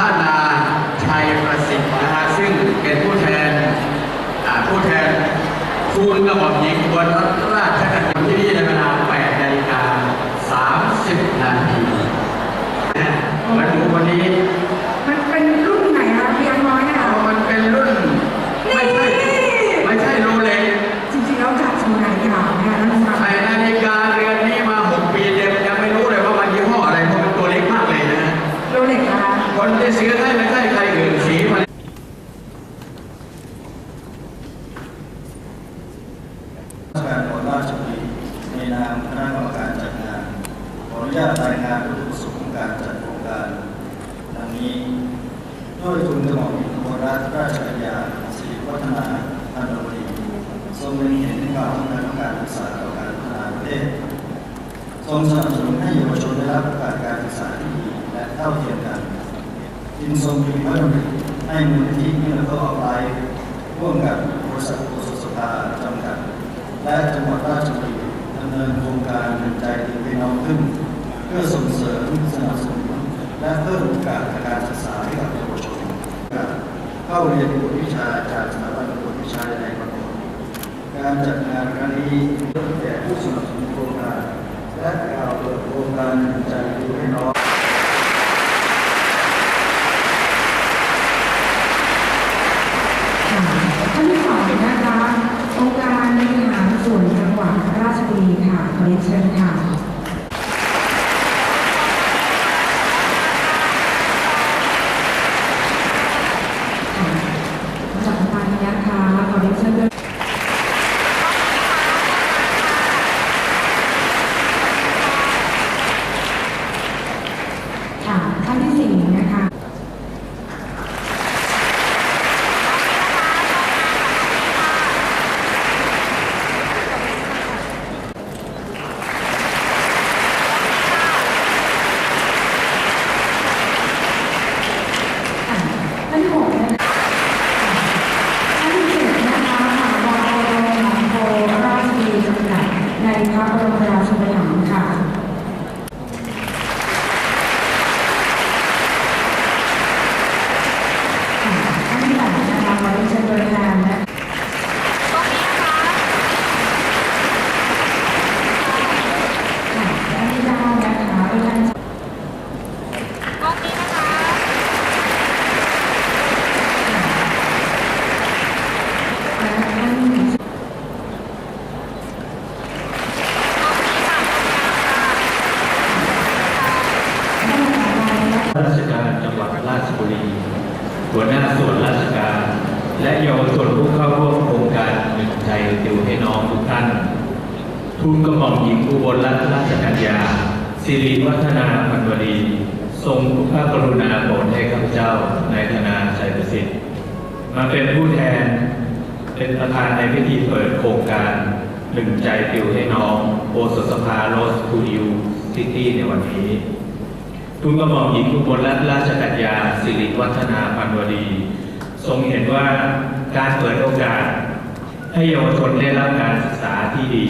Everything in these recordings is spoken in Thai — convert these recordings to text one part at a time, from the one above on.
ท่านาชัยประสิทธิ์นะฮะซึ่งเป็นผู้แทนผู้แทนทูลกระหม่อมหญิงอุบนราชกัญญาที่นี่ในเวลา8นาฬิกา30 นาทีนะมาดูวันนี้ คนที่ซื้อให้ไม่ใช่ใครอื่นสีมันราชการจังหวัดราชบุรีในนามคณะกรรมการจัดงานขออนุญาตรายงานวัตถุประสงค์ของการจัดโครงการดังนี้ด้วยทุนกระหม่อมหญิงอุบลรัตนราชกัญญาสิริวัฒนาพันธวดีทรงเล็งเห็นในความสำคัญของการศึกษาต่อการพัฒนาประเทศทรงสนับสนุนให้เยาวชนได้รับโอกาสการศึกษาที่ดีและเท่าเทียมกัน จึงทรงมีพระดำริให้มูลนิธิเมื่อเขาออกไลน์ร่วมกับบริษัทโอสถสภาจำกัด และจังหวัดราชบุรีดำเนินโครงการหนึ่งใจถึงพี่น้องขึ้น เพื่อส่งเสริมสนับสนุนและเพิ่มโอกาสการศึกษาให้กับเยาวชนเข้าเรียนกวดวิชาจากสถาบันกวดวิชาในประเทศการจัดงานครั้งนี้เพื่อแก่ผู้สนับสนุนโครงการและกล่าวเปิดโครงการหนึ่งใจถึงพี่น้อง ค่ะท่านที่สองนะคะองค์การบริหารส่วนจังหวัด ดีค่ะขอเรียนเชิญค่ะค่ะจากทางนี้นะคะขอเรียนเชิญด้วย ค่ะท่านที่สี่นะคะ ค่ะท่านที่หกนะคะท่านที่เจ็ดนะคะถาวรโอรมหนองโพราชบุรีจำกัดในพระบรมราชูปถัมภ์ค่ะ ค่ะท่านที่แปดนะคะขอเรียนเชิญตัวแทนนะคะค่ะท่านที่เก้านะคะตัวแทน กล้องนี้นะคะ และท่าน กล้องนี้ค่ะ ราชการจังหวัดราชบุรี หัวหน้าส่วนราชการ และเยาวชนผู้เข้าร่วมโครงการหนึ่งใจติวให้น้องทุกท่านทูลกระหม่อมหญิงอุบลรัตนราชกัญญาสิริวัฒนาพันวดี ทรงพระกรุณาโปรดให้ข้าพเจ้าในธนาชัยประสิทธิ์ มาเป็นผู้แทนเป็นประธานในพิธีเปิดโครงการหนึ่งใจติวให้น้องโอสถสภาโรสทูดิวซิตี้ในวันนี้ ทูลกระหม่อมหญิงอุบลรัตนราชกัญญาสิริวัฒนาพันวดี ทรงเห็นว่าการเปิดโอกาส ให้เยาวชนได้รับการศึกษาที่ดี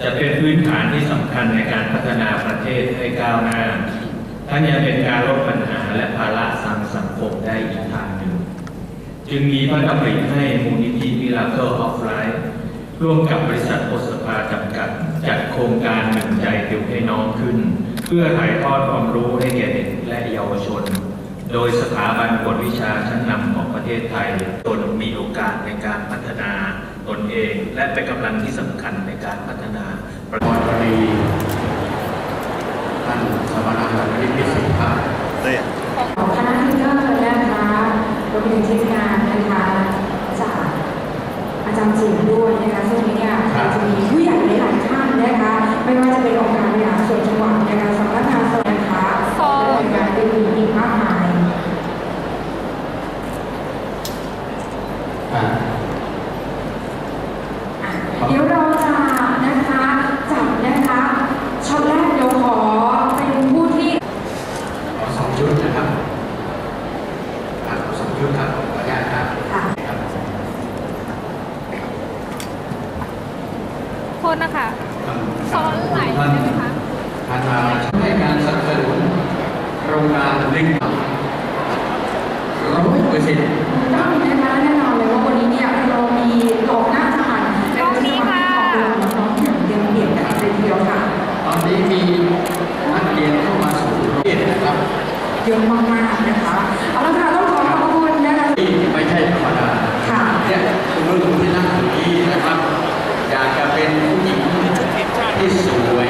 จะเป็นพื้นฐานที่สำคัญในการพัฒนาประเทศให้ก้าวหน้าทั้งยังเป็นการลดปัญหาและภาระสังสังคมได้อีกทางหนึ่ง จึงมีพระดำริให้มูลนิธิมิราเคิลออฟไลฟ์ร่วมกับบริษัทโอสภาจำกัด จัดโครงการหนึ่งใจติวให้น้องขึ้น เพื่อถ่ายทอดความรู้ให้แก่เด็กและเยาวชน โดยสถาบันกวดวิชาชั้นนำของประเทศไทยตนมีโอกาสในการพัฒนาตนเอง และเป็นกำลังที่สำคัญในการพัฒนาประพรวดีท่านสมณศักดิ์วิพิสิทธิ์ของคณะทิเกอร์นะคะรวมถึงทีมงานนะคะจากอาจารย์จิ๋วด้วยนะคะซึ่งวันนี้เนี่ยครับจะมีผู้ใหญ่หลายท่านนะคะ ไม่ว่าจะเป็นองค์การบริหารส่วนจังหวัดนะคะสำนักงานสวัสดินะคะ สอง และหน่วยงานอื่นๆอีกมากมาย อ่า อะเดี๋ยวเราจะนะคะจับนะคะช็อตแรกเดี๋ยวขอเป็นผู้ที่ ขอสองชุดนะครับอ่าขอสองชุดครับขออนุญาตครับ ค่ะ ครับ โทษนะคะซ้อนไหลใช่ไหมคะท่านมาให้การสนับสนุนโครงการลิงก์สิทธิ์ก็มีแน่นอนแน่นอนเลยว่าวันนี้เนี่ยเรามีหลอกหน้าทหารเป็นที่มาของน้องอย่างเดียวเดี่ยวกันเลยทีเดียวค่ะ ตอนนี้มีนักเรียนเข้ามาสู่โรงเรียนนะครับเยอะมากๆนะคะเอาละค่ะต้องขอขอบคุณนะคะไม่ใช่ธรรมดาค่ะเนี่ยคุณรุ่นที่นั่งอยู่นี้นะครับ อยากจะเป็นผู้หญิงที่สวย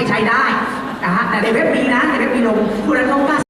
ให้ใช้ได้นะฮะแต่ในเว็บมีนะในเว็บมีลงผู้นั้นต้องกล้า